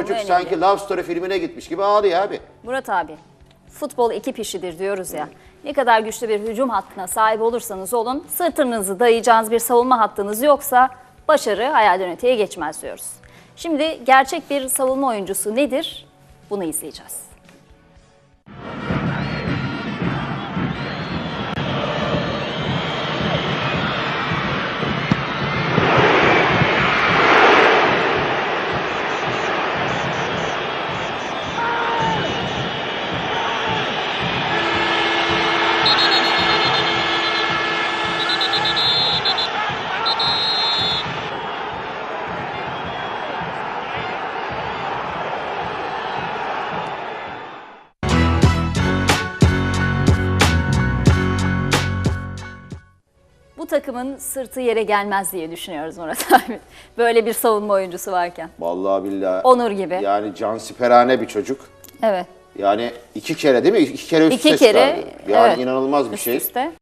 Çocuk önemli. sanki Love Story filmine gitmiş gibi ağlıyor abi. Murat abi, futbol ekip işidir diyoruz ya. Ne kadar güçlü bir hücum hattına sahip olursanız olun, sırtınızı dayayacağınız bir savunma hattınız yoksa başarı hayalden öteye geçmez diyoruz. Şimdi gerçek bir savunma oyuncusu nedir? Bunu izleyeceğiz. Bu takımın sırtı yere gelmez diye düşünüyoruz Murat abi. Böyle bir savunma oyuncusu varken. Vallahi billahi. Onur gibi. Yani cansiperane bir çocuk. Evet. Yani iki kere değil mi? İki kere üst İki üste kere, çıkardı. Yani evet. inanılmaz bir Üst şey. üste.